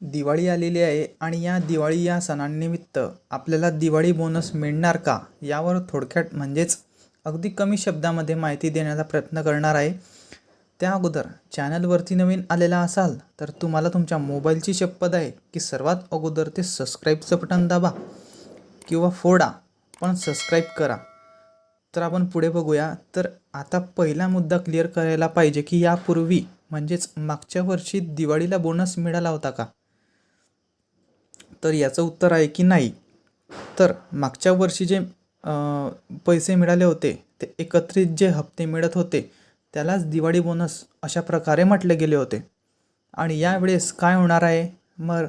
दिवाळी आलेली आहे आणि या दिवाळी या सणांनिमित्त आपल्याला दिवाळी बोनस मिळणार का? यावर थोडक्यात म्हणजेच अगदी कमी शब्दामध्ये माहिती देण्याचा प्रयत्न करणार आहे. त्या अगोदर चॅनलवरती नवीन आलेला असाल तर तुम्हाला तुमच्या मोबाईलची शपथ आहे की सर्वात अगोदर ते सबस्क्राईबचं बटन दाबा किंवा फोडा पण सबस्क्राईब करा. तर आपण पुढे बघूया. तर आता पहिला मुद्दा क्लिअर करायला पाहिजे की यापूर्वी म्हणजेच मागच्या वर्षी दिवाळीला बोनस मिळाला होता का? तर याचं उत्तर आहे की नाही. तर मागच्या वर्षी जे पैसे मिळाले होते ते एकत्रित जे हप्ते मिळत होते त्यालाच दिवाळी बोनस अशा प्रकारे म्हटले गेले होते. आणि यावेळेस काय होणार आहे? मग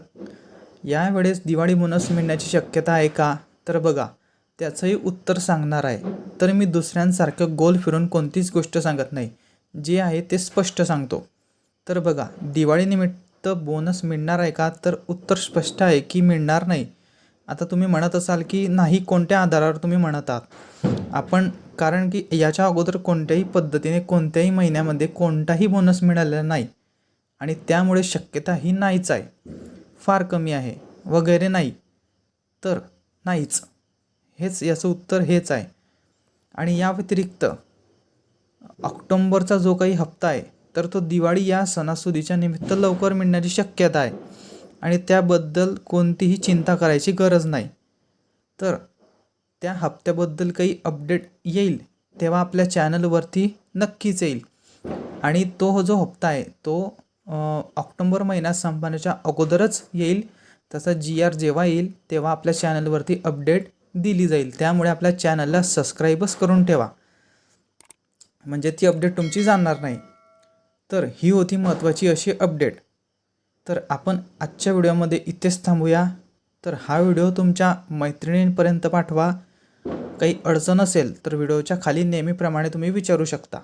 यावेळेस दिवाळी बोनस मिळण्याची शक्यता आहे का? तर बघा त्याचंही उत्तर सांगणार आहे. तर मी दुसऱ्यांसारखं गोल फिरून कोणतीच गोष्ट सांगत नाही. जे आहे ते स्पष्ट सांगतो. तर बघा दिवाळीनिमित्त बोनस मिळणार आहे का? तर उत्तर स्पष्ट आहे की मिळणार नाही. आता तुम्ही म्हणत असाल की नाही कोणत्या आधारावर तुम्ही म्हणत आहात आपण कारण की याच्या अगोदर कोणत्याही पद्धतीने कोणत्याही महिन्यामध्ये कोणताही बोनस मिळालेला नाही. आणि त्यामुळे शक्यता ही नाहीच आहे. फार कमी आहे. वगैरे नाही. तर नाहीच. हेच याचं उत्तर हेच आहे. आणि या व्यतिरिक्त ऑक्टोंबरचा जो काही हप्ता आहे तर तो दिवाळी या सणासुदीच्या निमित्त लवकर मिळण्याची शक्यता आहे. आणि त्याबद्दल कोणतीही चिंता करायची गरज नाही. तर त्या हप्त्याबद्दल काही अपडेट येईल तेव्हा आपल्या चॅनलवरती नक्कीच येईल. आणि तो जो हप्ता आहे तो ऑक्टोंबर महिना संपण्याच्या अगोदरच येईल. तसा जी आर जेव्हा येईल तेव्हा आपल्या चॅनलवरती अपडेट दिली जाईल. त्यामुळे आपल्या चॅनलला सबस्क्राईबच करून ठेवा. म्हणजे ती अपडेट तुमची जाणार नाही. तर ही होती महत्त्वाची अशी अपडेट तर आपण आजच्या व्हिडिओमध्ये इथेच थांबूया. तर हा व्हिडिओ तुमच्या मैत्रिणींपर्यंत पाठवा. काही अडचण असेल तर व्हिडिओच्या खाली नेहमीप्रमाणे तुम्ही विचारू शकता.